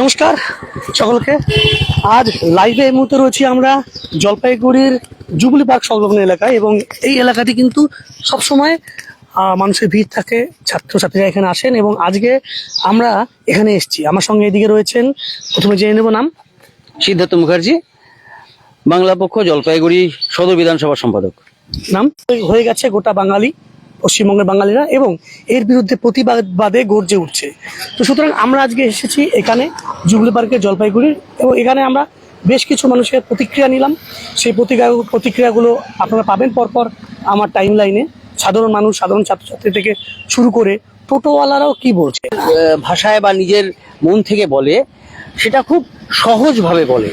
নমস্কার সকলকে। আজ লাইভে এই মুহূর্তে রয়েছি আমরা জলপাইগুড়ির জুবলি পার্ক সংলগ্ন এলাকায় এবং এই এলাকাটি কিন্তু সবসময় মানুষের ভিড় থাকে ছাত্রছাত্রীরা এখানে আসেন এবং আজকে আমরা এখানে এসেছি। আমার সঙ্গে এদিকে রয়েছেন প্রথমে জেনে নেব নাম। সিদ্ধার্থ মুখার্জি বাংলা পক্ষ জলপাইগুড়ি সদর বিধানসভা সম্পাদক। নাম? হয়ে গেছে গোটা বাঙালি। পশ্চিমবঙ্গের বাঙালিরা এবং এর বিরুদ্ধে প্রতিবাদে গর্জে উঠছে। তো সুতরাং আমরা আজকে এসেছি এখানে জুবলি পার্কের জলপাইগুড়ির এবং এখানে আমরা বেশ কিছু মানুষের প্রতিক্রিয়া নিলাম। সেই প্রতিক্রিয়া, প্রতিক্রিয়াগুলো আপনারা পাবেন পরপর আমার টাইম লাইনে সাধারণ মানুষ, সাধারণ ছাত্রছাত্রী থেকে শুরু করে টোটোওয়ালারাও কি বলছে? ভাষায় বা নিজের মন থেকে বলে, সেটা খুব সহজভাবে বলে।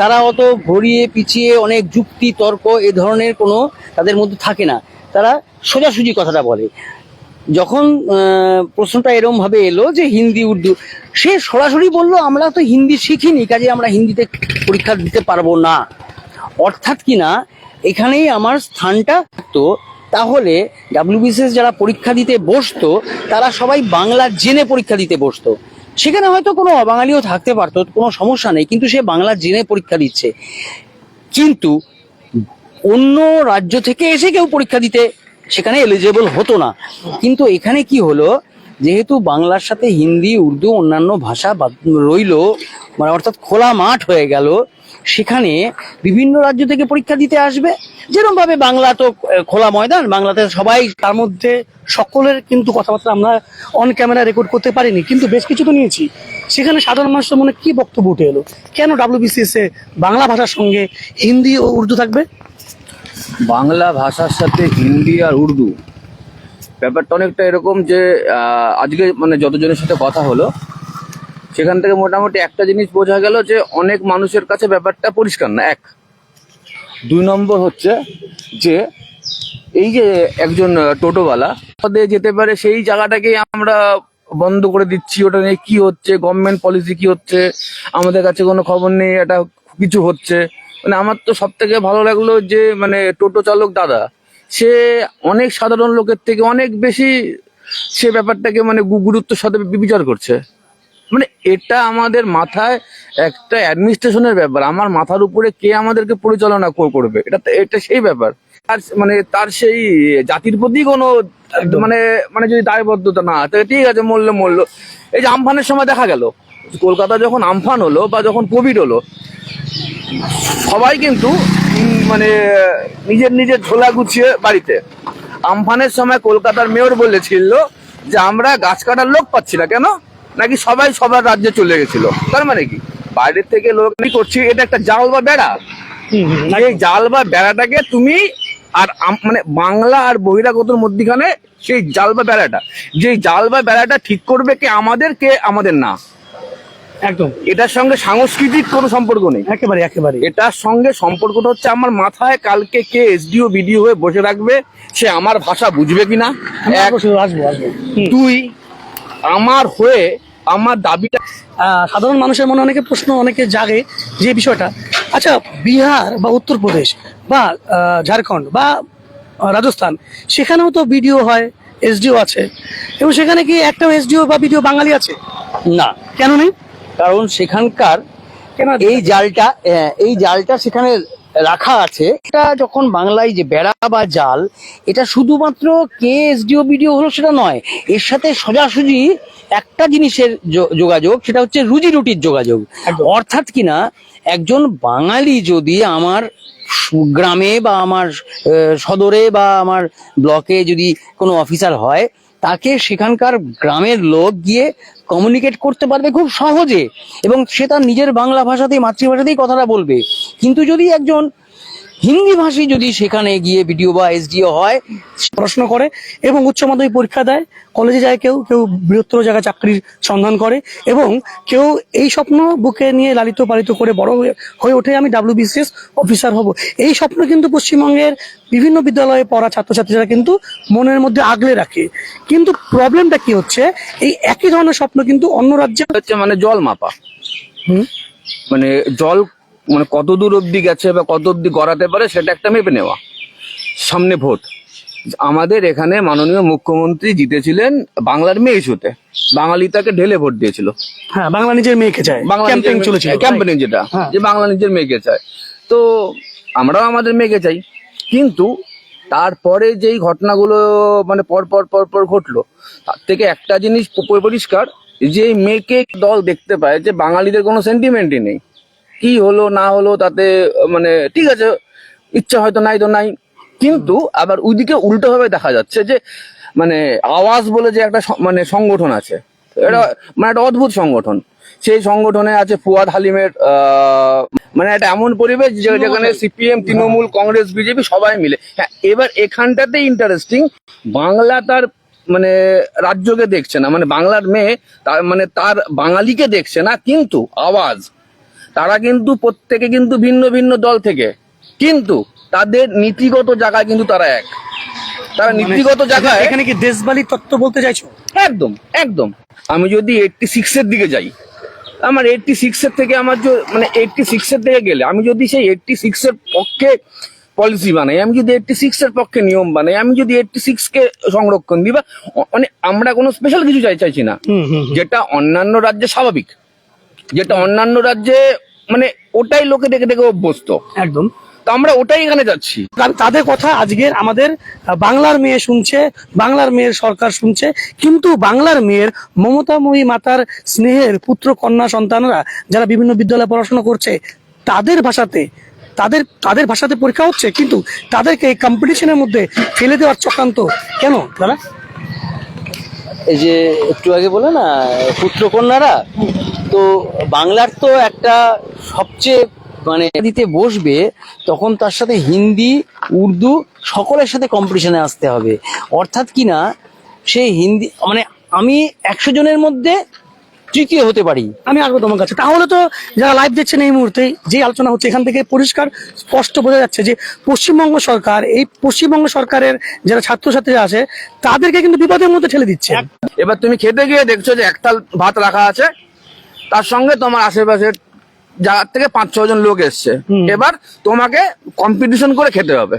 তারা অত ঘড়িয়ে পিছিয়ে, অনেক যুক্তি, তর্ক এ ধরনের কোনো তাদের মধ্যে থাকে না। তারা সোজাসুজি কথাটা বলে। যখন প্রশ্নটা এরম ভাবে এলো যে হিন্দি, উর্দু, সে সরাসরি বলল, আমরা তো হিন্দি শিখিনি, কাজে আমরা হিন্দিতে পরীক্ষা দিতে পারব না। অর্থাৎ কি না, এখানেই আমার স্থানটা তো তাহলে ডাব্লিউবিসিএস যারা পরীক্ষা দিতে বসতো, তারা সবাই বাংলা জেনে পরীক্ষা দিতে বসতো। সেখানে হয়তো কোনো অবাঙালিও থাকতে পারতো, কোনো সমস্যা নেই, কিন্তু সে বাংলা জেনে পরীক্ষা দিচ্ছে। কিন্তু অন্য রাজ্য থেকে এসে কেউ পরীক্ষা দিতে সেখানে এলিজেবল হতো না। কিন্তু এখানে কি হলো? যেহেতু বাংলার সাথে হিন্দি, উর্দু, অন্যান্য ভাষা রইল মানে অর্থাৎ খোলা মাঠ হয়ে গেল, সেখানে বিভিন্ন রাজ্য থেকে পরীক্ষা দিতে আসবে। যেরকম ভাবে বাংলা তো খোলা ময়দান, বাংলাতে সবাই তার মধ্যে সকলের কিন্তু কথাবার্তা আমরা অন ক্যামেরা রেকর্ড করতে পারিনি, কিন্তু বেশ কিছু তো নিয়েছি। সেখানে সাধারণ মানুষের মনে কি বক্তব্য উঠে এলো? কেন ডাব্লিউবিসিএস এ বাংলা ভাষার সঙ্গে হিন্দি ও উর্দু থাকবে? বাংলা ভাষার সাথে হিন্দি আর উর্দু। ব্যাপারটা অনেকটা এরকম যে আজকে মানে যতজনের সাথে কথা হলো, সেখান থেকে মোটামুটি একটা জিনিস বোঝা গেল যে, অনেক মানুষের কাছে ব্যাপারটা পরিষ্কার না, এক। দুই নম্বর হচ্ছে যে, এই যে একজন টোটোওয়ালা পদে যেতে পারে সেই জায়গাটাকেই আমরা বন্ধ করে দিচ্ছি, ওটা নিয়ে কি হচ্ছে গভর্নমেন্ট পলিসি কি হচ্ছে, আমাদের কাছে কোনো খবর নেই, এটা কিছু হচ্ছে। মানে আমার তো সব থেকে ভালো লাগল যে মানে টোটো চালক দাদা সে অনেক সাধারণ লোকের থেকে অনেক বেশি সে ব্যাপারটাকে মানে গুরুত্বের সাথে বিচার করছে। মানে এটা আমাদের মাথায় একটা অ্যাডমিনিস্ট্রেশনের ব্যাপার। আমার মাথার উপরে কে আমাদেরকে পরিচালনা করবে? এটা এটা সেই ব্যাপার। তার মানে তার সেই জাতির প্রতি কোনো মানে মানে যদি দায়বদ্ধতা না তাহলে ঠিক আছে মরলো মরলো। এই যে আমফানের সময় দেখা গেল। কলকাতা যখন আমফান হলো বা যখন কোভিড হলো সবাই কিন্তু মানে নিজের নিজের ঝোলা গুছিয়ে বাড়িতে। আমফানের সময় কলকাতার মেয়র বলেছিল যে আমরা গাছ কাটার লোক পাচ্ছি না কেন? নাকি সবাই সবার রাজ্যে চলে গেছিল? তার মানে কি? বাইরের থেকে লোক কি করছি এটা একটা জাল বা বেড়া? এই জাল বা বেড়াটাকে তুমি আর আম- মানে বাংলা আর বহিরাগতর মধ্যখানে সেই জাল বা বেড়াটা? যে জাল বা বেড়াটা ঠিক করবে কে আমাদের কে আমাদের না? একদম। এটার সঙ্গে সাংস্কৃতিক কোনো সম্পর্ক নেই। একেবারে একেবারে। এটার সঙ্গে সম্পর্কটা হচ্ছে আমার মাথায় কালকে কে এসডিও বিডিও হয়ে বসে রাখবে সে আমার ভাষা বুঝবে কিনা? আমি এক অবশ্যই আসব আসব। দুই আমার হয়ে আমার দাবিটা সাধারণ মানুষের মনে অনেকে প্রশ্ন অনেকে জাগে যে বিষয়টা। আচ্ছা বিহার বা উত্তরপ্রদেশ বা ঝাড়খণ্ড বা রাজস্থান সেখানেও তো বিডিও হয় এসডিও আছে। এবং সেখানে কি একটাও এসডিও বা বিডিও বাঙালি আছে? না। কেন নেই? কারণ সেখানকার কেন এই জালটা এই জালটা সেখানে রাখা আছে। এটা যখন বাংলায় যে বেড়া বা জাল এটা শুধুমাত্র কে এসডিও বিডিও হলো সেটা নয় এর সাথে সোজাসুজি একটা জিনিসের যোগাযোগ সেটা হচ্ছে রুজি রুটির যোগাযোগ। অর্থাৎ কিনা একজন বাঙালি যদি আমার গ্রামে বা আমার সদরে বা আমার ব্লকে যদি কোনো অফিসার হয় তাকে সেখানকার গ্রামের লোক গিয়ে কমিউনিকেট করতে পারবে খুব সহজে এবং সে তার নিজের বাংলা ভাষাতেই, মাতৃভাষাতেই কথাটা বলবে। কিন্তু যদি একজন হিন্দি ভাষী যদি সেখানে গিয়ে বিডিও বা এসডিও হয় পড়াশোনা করে এবং উচ্চ মাধ্যমিক পরীক্ষা দেয় কলেজে যায় কেউ কেউ বৃহত্তর জায়গায় চাকরির সন্ধান করে এবং কেউ এই স্বপ্ন বুকে নিয়ে লালিত পালিত করে বড় হয়ে- ওঠে আমি ডাব্লিউবিসিএস অফিসার হব। এই স্বপ্ন কিন্তু পশ্চিমবঙ্গের বিভিন্ন বিদ্যালয়ে পড়া ছাত্রছাত্রীরা কিন্তু মনের মধ্যে আগলে রাখে। কিন্তু প্রবলেমটা কি হচ্ছে? এই একই ধরনের স্বপ্ন কিন্তু অন্য রাজ্যে হচ্ছে মানে জল মাপা। হুম, মানে জল মানে কত দূর অবধি গেছে বা কত অবধি গড়াতে পারে সেটা একটা মেপে নেওয়া। সামনে ভোট। আমাদের এখানে মাননীয় মুখ্যমন্ত্রী জিতেছিলেন বাংলার মেয়ে ইস্যুতে। বাঙালি তাকে ঢেলে ভোট দিয়েছিল। হ্যাঁ বাংলা নিজের মেয়েকে চায়। ক্যাম্পেইন চলেছিল। ক্যাম্পেইন যেটা। হ্যাঁ। যে বাংলা নিজের মেয়েকে চায়। তো আমরাও আমাদের মেয়েকে চাই। কিন্তু তারপরে যেই ঘটনাগুলো মানে পর পর পর পর ঘটলো তার থেকে একটা জিনিস পরিষ্কার যে মেয়েকে দল দেখতে পায় যে বাঙালিদের কোনো সেন্টিমেন্টই নেই। কি হলো না হলো তাতে মানে ঠিক আছে ইচ্ছা হয়তো নাই তো নাই। কিন্তু আবার ওইদিকে উল্টো ভাবে দেখা যাচ্ছে যে মানে আওয়াজ বলে যে একটা মানে সংগঠন আছে। এটা মানে একটা অদ্ভুত সংগঠন। সেই সংগঠনে আছে ফুয়াদ হালিমের মানে একটা এমন পরিবেশ যেখানে সিপিএম তৃণমূল কংগ্রেস বিজেপি সবাই মিলে। হ্যাঁ এবার এখানটাতে ইন্টারেস্টিং বাংলা তার মানে রাজ্যকে দেখছে না। মানে বাংলার মেয়ে তার মানে তার বাঙালিকে দেখছে না কিন্তু আওয়াজ। তারা কিন্তু প্রত্যেকে কিন্তু ভিন্ন ভিন্ন দল থেকে। কিন্তু তাদের নীতিগত জায়গায় কিন্তু তারা এক। তারা নীতিগত জায়গায় মানে এখানে কি দেশবালি তত্ত্ব বলতে চাইছো? একদম একদম। আমি যদি এইটটি সিক্সের দিকে যাই আমার এইটটি সিক্সের থেকে আমার মানে এইটটি সিক্সের দিকে গেলে আমি যদি সেই এইটটি সিক্সের পক্ষে পলিসি বানাই আমি যদি এইটটি সিক্সের পক্ষে নিয়ম বানাই আমি যদি এইটটি সিক্স কে সংরক্ষণ দিই বা মানে আমরা কোনো স্পেশাল কিছু চাই চাইছি না। যেটা অন্যান্য রাজ্যে স্বাভাবিক। যেটা অন্যান্য রাজ্যে মানে ওটাই লোকে দেখে দেখে অভ্যস্ত। একদম। তো আমরা ওটাই এখানে যাচ্ছি। কারণ তাদের কথা আজকের আমাদের বাংলার মেয়ে শুনছে বাংলার মেয়ের সরকার শুনছে কিন্তু বাংলার মেয়ের মমতাময়ী মাতার স্নেহের পুত্র কন্যা সন্তানরা যারা বিভিন্ন বিদ্যালয়ে পড়াশোনা করছে তাদের ভাষাতে তাদের তাদের ভাষাতে পরীক্ষা হচ্ছে কিন্তু তাদেরকে এই কম্পিটিশনের মধ্যে ফেলে দেওয়ার চক্রান্ত কেন দাদা? এই যে একটু আগে বলে না পুত্র কন্যারা? তো বাংলার তো একটা সবচেয়ে মানে দিতে বসবে তখন তার সাথে হিন্দি উর্দু সকলের সাথে কম্পিটিশনে আসতে হবে। অর্থাৎ কি না সেই হিন্দি মানে আমি একশো জনের মধ্যে তৃতীয় হতে পারি। আমি আসব তোমার কাছে। তাহলে তো যারা লাইভ দেখছেন এই মুহূর্তে যে আলোচনা হচ্ছে এখান থেকে পরিষ্কার স্পষ্ট বোঝা যাচ্ছে যে পশ্চিমবঙ্গ সরকার এই পশ্চিমবঙ্গ সরকারের যারা ছাত্রছাত্রীরা আছে তাদেরকে কিন্তু বিপদের মধ্যে ঠেলে দিচ্ছে। এবার তুমি খেতে গিয়ে দেখছ যে একতাল ভাত রাখা আছে। তার সঙ্গে তোমার আশেপাশের জায়গার থেকে পাঁচ ছজন লোক এসছে। এবার তোমাকে কম্পিটিশন করে খেতে হবে।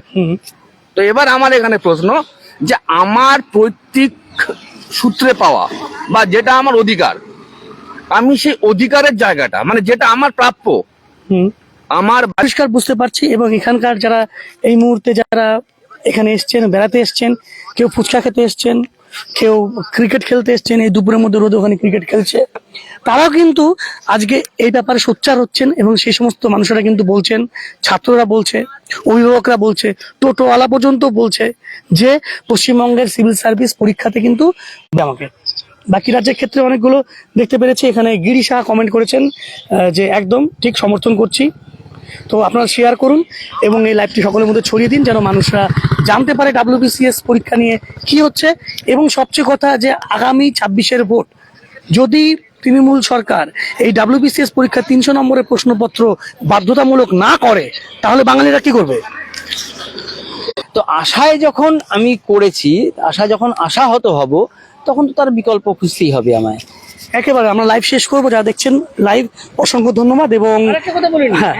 তো এবার আমার এখানে প্রশ্ন যে আমার পৈতৃক সূত্রে পাওয়া বা যেটা আমার অধিকার আমি সেই অধিকারের জায়গাটা মানে যেটা আমার প্রাপ্য আমার পরিষ্কার বুঝতে পারছি এবং এখানকার যারা এই মুহূর্তে যারা এখানে এসছেন বেড়াতে এসছেন কেউ ফুচকা খেতে এসছেন কেউ ক্রিকেট খেলতে এসছেন, এই দুপুরের মধ্যে রোদে ওখানে ক্রিকেট খেলছে। তারাও কিন্তু আজকে এই ব্যাপারে সোচ্চার হচ্ছেন এবং সেই সমস্ত মানুষেরা কিন্তু বলছেন, ছাত্ররা বলছে, অভিভাবকরা বলছে, টোটোওয়ালা পর্যন্ত বলছে যে পশ্চিমবঙ্গের সিভিল সার্ভিস পরীক্ষাতে কিন্তু আমাকে বাকি রাজ্যের ক্ষেত্রে অনেকগুলো দেখতে পেরেছি। এখানে গিরি শাহ কমেন্ট করেছেন যে একদম ঠিক সমর্থন করছি। তো আপনারা শেয়ার করুন এবং এই লাইভটি সকলের মধ্যে ছড়িয়ে দিন যেন মানুষরা জানতে পারে ডাব্লিউবিসিএস পরীক্ষা নিয়ে কি হচ্ছে। এবং সবচেয়ে কথা যে আগামী ছাব্বিশের ভোট যদি তৃণমূল সরকার এই ডাব্লিউবিসিএস পরীক্ষা তিনশো নম্বরের প্রশ্নপত্র বাধ্যতামূলক না করে তাহলে বাঙালিরা কি করবে? তো আশায় যখন আমি করেছি আশা যখন আশাহত হব তখন তো তার বিকল্প খুঁজতেই হবে আমায়। একেবারে আমরা লাইভ শেষ করব যারা দেখছেন লাইভ অসংখ্য ধন্যবাদ এবং হ্যাঁ।